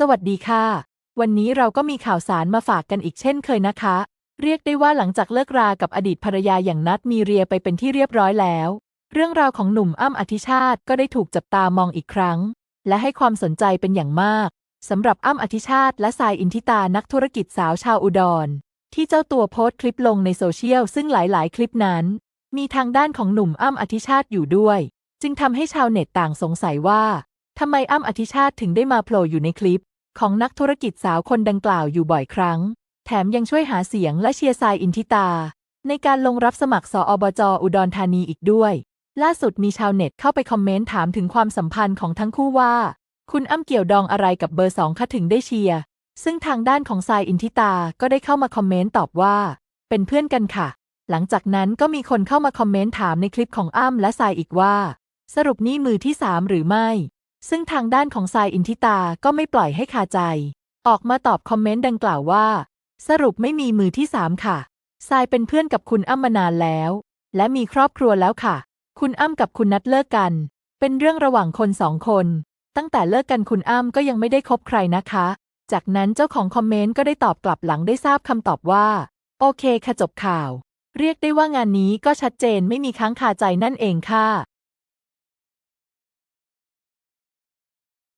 สวัสดีค่ะ วันนี้เราก็มีข่าวสารมาฝากกันอีกเช่นเคยนะคะ เรียกได้ว่าหลังจากเลิกรากับอดีตภรรยาอย่างนัดมีเรียไปเป็นที่เรียบร้อยแล้ว เรื่องราวของหนุ่มอ้ำอธิชาติก็ได้ถูกจับตามองอีกครั้ง และให้ความสนใจเป็นอย่างมากสำหรับอ้ำอธิชาติ และทรายอินทิตานักธุรกิจสาวชาวอุดร ที่เจ้าตัวโพสต์คลิปลงในโซเชียลซึ่งหลายๆ คลิปนั้น มีทางด้านของหนุ่มอ้ำอธิชาติอยู่ด้วย จึงทำให้ชาวเน็ตต่างสงสัยว่าทำไมอ้ำอธิชาติถึงได้มาโผล่อยู่ในคลิป ของนักธุรกิจสาวคนดังกล่าวอยู่บ่อยครั้ง แถมยังช่วยหาเสียงและเชียร์ทรายอินทิตา ในการลงรับสมัครสออบจอุดรธานีอีกด้วย ล่าสุดมีชาวเน็ตเข้าไปคอมเมนต์ถามถึงความสัมพันธ์ของทั้งคู่ว่า คุณอ้ำเกี่ยวดองอะไรกับเบอร์สองคะถึงได้เชียร์ซึ่งทางด้านของทรายอินทิตาก็ได้เข้ามาคอมเมนต์ตอบว่า เป็นเพื่อนกันค่ะ หลังจากนั้นก็มีคนเข้ามาคอมเมนต์ถามในคลิปของอ้ำและทรายอีกว่า สรุปนี่มือที่สามหรือไม่ ซึ่งทางด้านของทรายอินทิตาก็ไม่ปล่อยให้คาใจ ออกมาตอบคอมเมนต์ดังกล่าวว่า สรุปไม่มีมือที่สามค่ะทรายเป็นเพื่อนกับคุณอ้ำมานานแล้ว และมีครอบครัวแล้วค่ะ คุณอ้ำกับคุณนัดเลิกกัน เป็นเรื่องระหว่างคนสองคน ตั้งแต่เลิกกันคุณอ้ำก็ยังไม่ได้คบใครนะคะ จากนั้นเจ้าของคอมเมนต์ก็ได้ตอบกลับหลังได้ทราบคำตอบว่า โอเคค่ะจบข่าว เรียกได้ว่างานนี้ก็ชัดเจนไม่มีค้างคาใจนั่นเองค่ะ